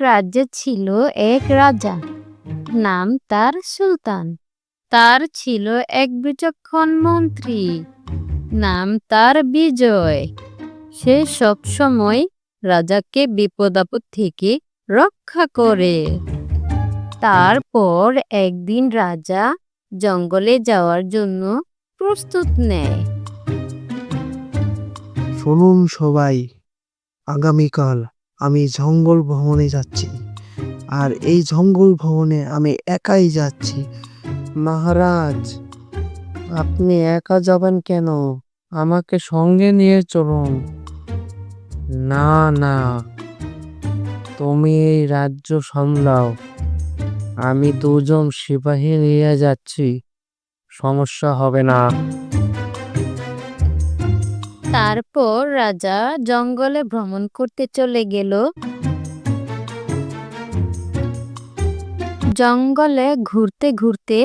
রাজ্যে ছিল এক রাজা। নাম তার সুলতান। তার ছিল এক বিচক্ষণ মন্ত্রী। নাম তার বিজয়। সে সব সময় রাজাকে বিপদ আপদ থেকে রক্ষা করে। তারপর একদিন রাজা জঙ্গলে যাওয়ার জন্য প্রস্তুত নেয়। শুনুন সবাই, আগামীকাল আমি জঙ্গল ভ্রমণে যাচ্ছি। আর এই জঙ্গল ভ্রমণে আমি একাই যাচ্ছি। মহারাজ, আপনি একা যাবেন কেন? আমাকে সঙ্গে নিয়ে চলুন। না না, তুমি এই রাজ্য সামলাও। আমি দুজন সিপাহী নিয়ে যাচ্ছি, সমস্যা হবে না। তারপর রাজা জঙ্গলে ভ্রমণ করতে চলে গেল। জঙ্গলে ঘুরতে ঘুরতে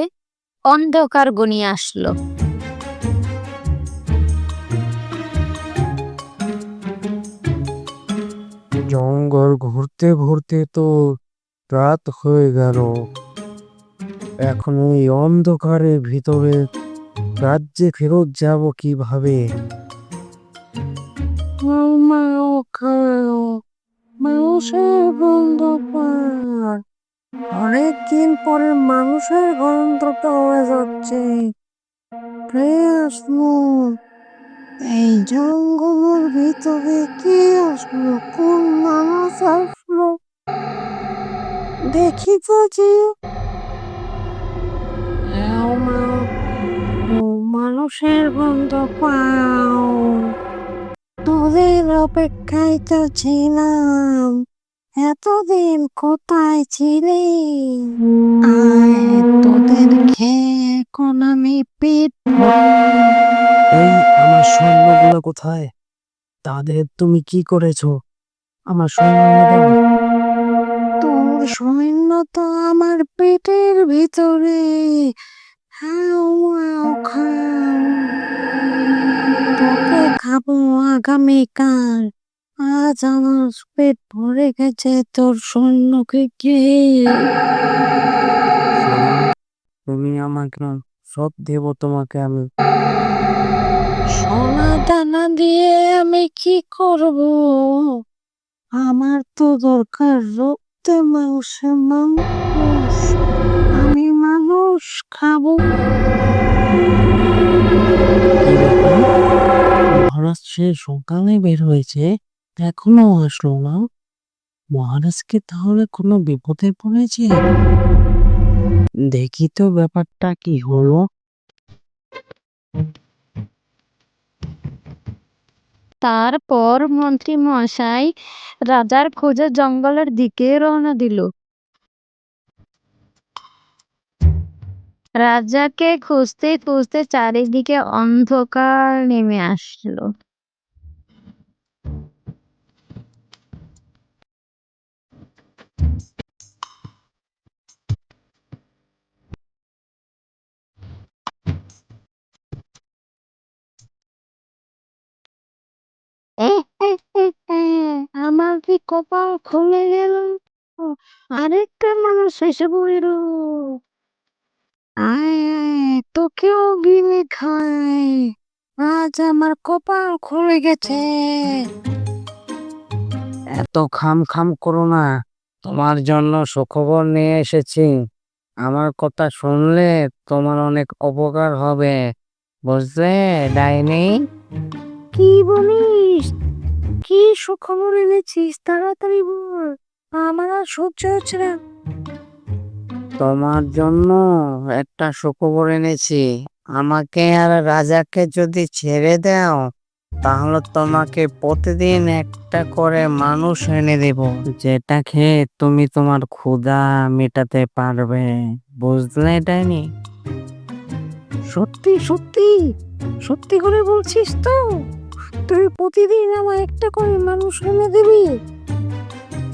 অন্ধকার গনিয়ে আসলো। জঙ্গল ঘুরতে ঘুরতে তো রাত হয়ে গেল। এখন এই অন্ধকারের ভিতরে রাজ্যে ফেরত যাব কীভাবে? মানুষের গন্ধ অনেকদিন পরে মানুষের গন্ধ পাওয়া যাচ্ছে এই জঙ্গলের ভিতরে কে আসলো? কোন মানুষ আসলো? দেখি তো যে মানুষের গন্ধ পাও। তোদের অপেক্ষায় তো ছিলাম, এতদিন কোথায় ছিলি? আয় তোদের খেয়ে এখন আমি পেট এই, আমার সৈন্যগুলো কোথায়? তাদের তুমি কি করেছ? আমার সৈন্য আগামীকাল আজ আমার পেট ভরে গেছে তোর সৈন্যকে কে তুমি আমাকে সব দেব তোমাকে আমি। সোনা দানা দিয়ে আমি কি করব? আমার তো দরকার রক্তে মাংসে মাংস। আমি মানুষ খাব। সে সকালে বের হয়েছে এখনও আসলো না। মহারাজকে তাহলে কোনো বিপদে পড়েছে? দেখি তো ব্যাপারটা কি হলো। তারপর মন্ত্রী মশাই রাজার খোঁজে জঙ্গলের দিকে রওনা দিল। রাজাকে খুঁজতে খুঁজতে চারিদিকে অন্ধকার নেমে আসলো। কি কপাল খুলে গেল। আরেকটা মানুষ এসে পড়ল আয় আয় তোকেও গিলে খায় আজ আমার কপাল খুলে গেছে। এত খাম খাম করো না তোমার জন্য সুখবর নিয়ে এসেছি। আমার কথা শুনলে তোমার অনেক উপকার হবে বুঝলে ডাইনি? কি বলিস? কি সুখবর এনেছিস? তাড়াতাড়ি বল। আমার আর সহ্য হচ্ছে না। তোমার জন্য একটা সুখবর এনেছি। আমাকে আর রাজাকে যদি ছেড়ে দাও তাহলে তোমাকে প্রতিদিন একটা করে মানুষ এনে দেব যেটা খেয়ে তুমি তোমার ক্ষুধা মেটাতে পারবে। বুঝলে ডাইনি? সত্যি সত্যি? সত্যি করে বলছিস তো? তুই প্রতিদিন আমার একটা করে মানুষ এনে দিবি?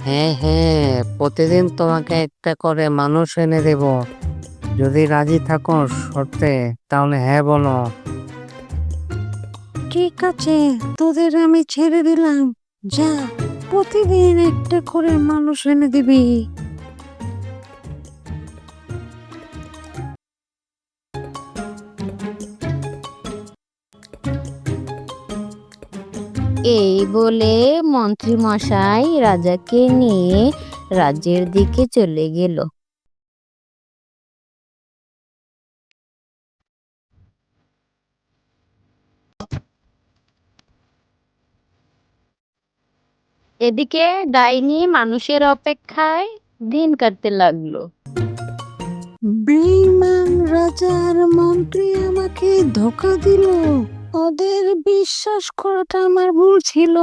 হ্যাঁ হ্যাঁ প্রতিদিন তোমাকে একটা করে মানুষ এনে দেব। যদি রাজি থাকো শর্তে তাহলে হ্যাঁ বলো। ঠিক আছে তোদের আমি ছেড়ে দিলাম। যা প্রতিদিন একটা করে মানুষ এনে দিবি। এই বলে মন্ত্রী মশাই রাজাকে নিয়ে রাজ্যের দিকে চলে গেল। এদিকে ডাইনি মানুষের অপেক্ষায় দিন কাটতে লাগল। বেইমান রাজার মন্ত্রী আমাকে ধোকা দিল। ওদের বিশ্বাস করাটা আমার ভুল ছিল।